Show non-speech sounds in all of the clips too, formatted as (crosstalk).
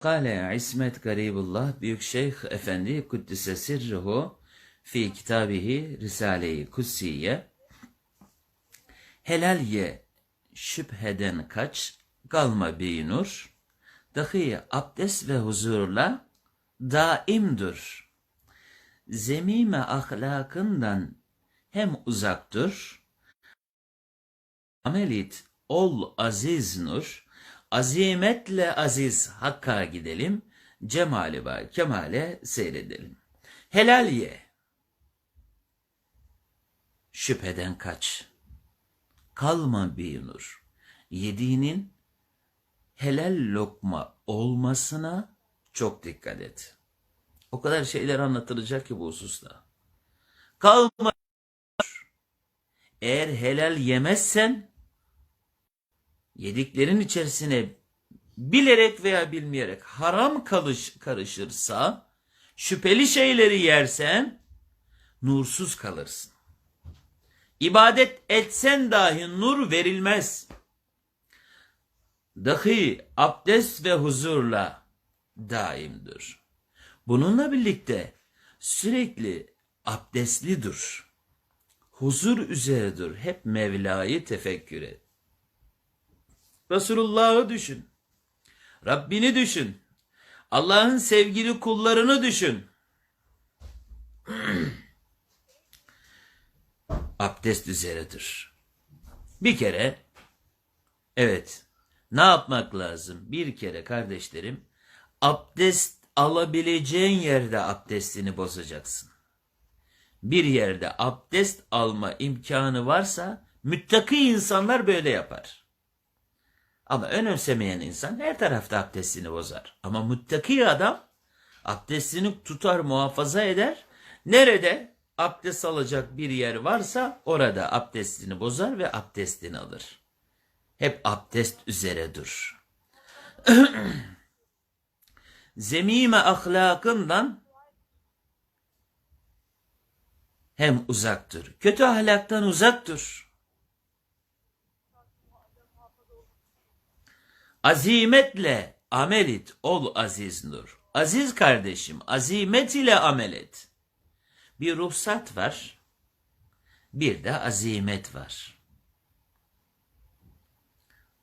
Kale İsmet Garibullah Büyük Şeyh Efendi Kuddise Sirruhu fi kitabihi Risale-i Kutsiye. Helal ye şüpheden kaç kalma bir dahi abdest ve huzurla daimdur. Zemime ahlakından hem uzak dur, amelit ol aziz nur, azimetle aziz hakka gidelim, cemali ba kemale seyredelim. Helal ye. Şüpheden kaç. Kalma bir nur. Yediğinin helal lokma olmasına çok dikkat et. O kadar şeyler anlatılacak ki bu hususta. Kalma. Eğer helal yemezsen yediklerin içerisine bilerek veya bilmeyerek haram kalış, karışırsa şüpheli şeyleri yersen nursuz kalırsın. İbadet etsen dahi nur verilmez. Dahi abdest ve huzurla daimdir. Bununla birlikte sürekli abdestli dur. Huzur üzeredir. Hep Mevla'yı tefekkür et. Resulullah'ı düşün. Rabbini düşün. Allah'ın sevgili kullarını düşün. (clears throat) Abdest üzeredir. Bir kere evet ne yapmak lazım? Bir kere kardeşlerim abdest alabileceğin yerde abdestini bozacaksın. Bir yerde abdest alma imkanı varsa müttaki insanlar böyle yapar. Ama önemsemeyen insan her tarafta abdestini bozar. Ama muttaki adam abdestini tutar muhafaza eder. Nerede abdest alacak bir yer varsa orada abdestini bozar ve abdestini alır. Hep abdest üzere dur. (clears throat) Zemime ahlakından hem uzaktır. Kötü ahlaktan uzaktır. Azimetle amel et, ol aziz nur. Aziz kardeşim, azimet ile amel et. Bir ruhsat var, bir de azimet var.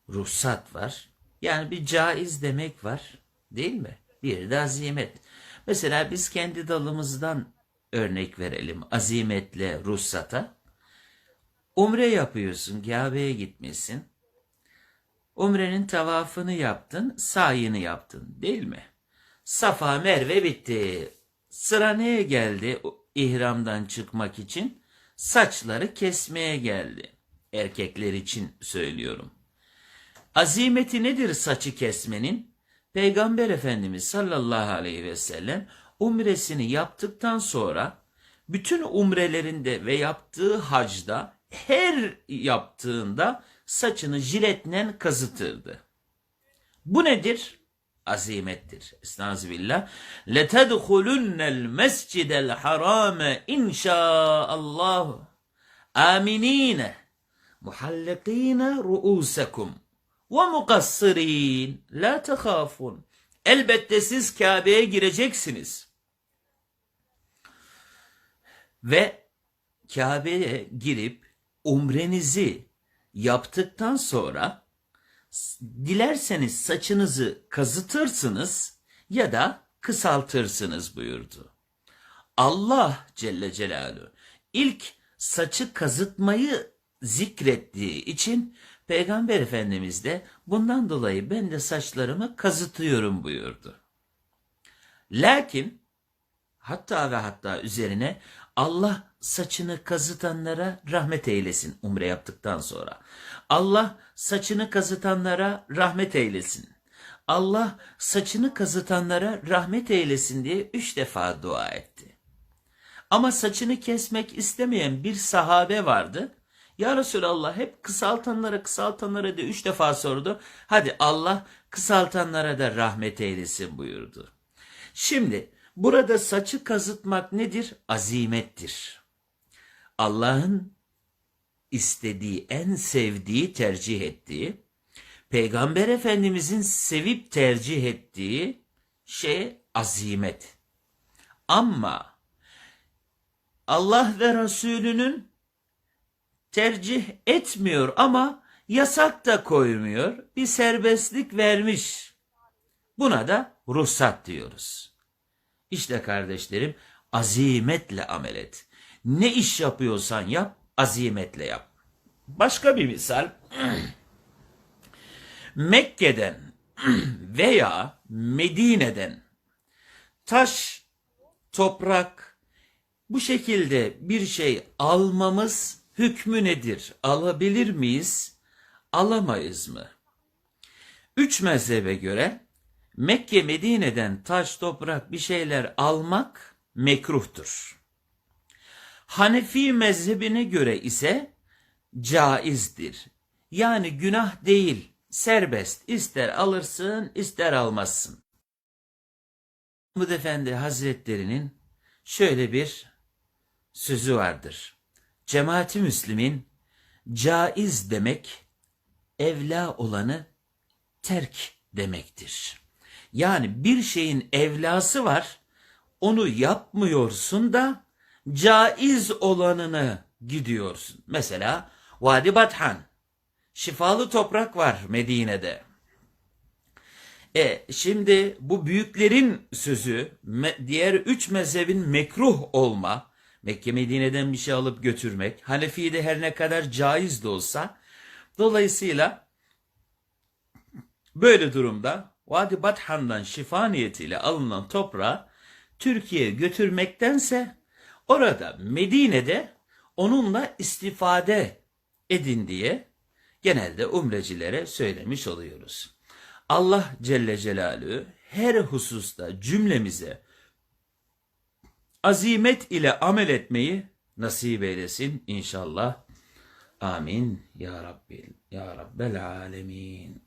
Ruhsat var, yani bir caiz demek var, değil mi? Bir de azimet. Mesela biz kendi dalımızdan örnek verelim azimetle ruhsata. Umre yapıyorsun, Kabe'ye gitmişsin. Umrenin tavafını yaptın, sayını yaptın değil mi? Safa Merve bitti. Sıra neye geldi ihramdan çıkmak için? Saçları kesmeye geldi. Erkekler için söylüyorum. Azimeti nedir saçı kesmenin? Peygamber Efendimiz sallallahu aleyhi ve sellem umresini yaptıktan sonra bütün umrelerinde ve yaptığı hacda her yaptığında saçını jiletle kazıtırdı. Bu nedir? Azimettir. Estağfirullah. Letedhulunnel mescidel harame inşaallah aminine muhallikine ruusekum ve mukassirin la tehafun. Elbette siz Kabe'ye gireceksiniz. Ve Kabe'ye girip umrenizi yaptıktan sonra dilerseniz saçınızı kazıtırsınız ya da kısaltırsınız buyurdu. Allah Celle Celaluhu ilk saçı kazıtmayı zikrettiği için Peygamber Efendimiz de bundan dolayı ben de saçlarımı kazıtıyorum buyurdu. Lakin hatta ve hatta üzerine Allah saçını kazıtanlara rahmet eylesin umre yaptıktan sonra. Allah saçını kazıtanlara rahmet eylesin. Allah saçını kazıtanlara rahmet eylesin diye üç defa dua etti. Ama saçını kesmek istemeyen bir sahabe vardı. Ya Resulallah hep kısaltanlara kısaltanlara diye üç defa sordu. Hadi Allah kısaltanlara da rahmet eylesin buyurdu. Şimdi burada saçı kazıtmak nedir? Azimettir. Allah'ın istediği, en sevdiği, tercih ettiği, Peygamber Efendimizin sevip tercih ettiği şey azimet. Ama Allah ve Resulünün tercih etmiyor ama yasak da koymuyor. Bir serbestlik vermiş. Buna da ruhsat diyoruz. İşte kardeşlerim azimetle amel et. Ne iş yapıyorsan yap, azimetle yap. Başka bir misal. (clears throat) Mekke'den (clears throat) veya Medine'den taş, toprak bu şekilde bir şey almamız hükmü nedir? Alabilir miyiz? Alamayız mı? Üç mezhebe göre Mekke Medine'den taş toprak bir şeyler almak mekruhtur. Hanefi mezhebine göre ise caizdir. Yani günah değil, serbest. İster alırsın, ister almazsın. Mahmud Efendi Hazretlerinin şöyle bir sözü vardır. Cemaati Müslim'in caiz demek evla olanı terk demektir. Yani bir şeyin evlası var, onu yapmıyorsun da caiz olanını gidiyorsun. Mesela Vadi Bathan, şifalı toprak var Medine'de. E şimdi bu büyüklerin sözü diğer üç mezhebin mekruh olma, Mekke Medine'den bir şey alıp götürmek, Hanefi'de her ne kadar caiz de olsa, dolayısıyla böyle durumda Vadi Bathan'dan şifa niyetiyle alınan toprağı Türkiye'ye götürmektense orada Medine'de onunla istifade edin diye genelde umrecilere söylemiş oluyoruz. Allah Celle Celaluhu her hususta cümlemize azimet ile amel etmeyi nasip eylesin inşallah. Amin ya Rabbil ya Rabbel alemin.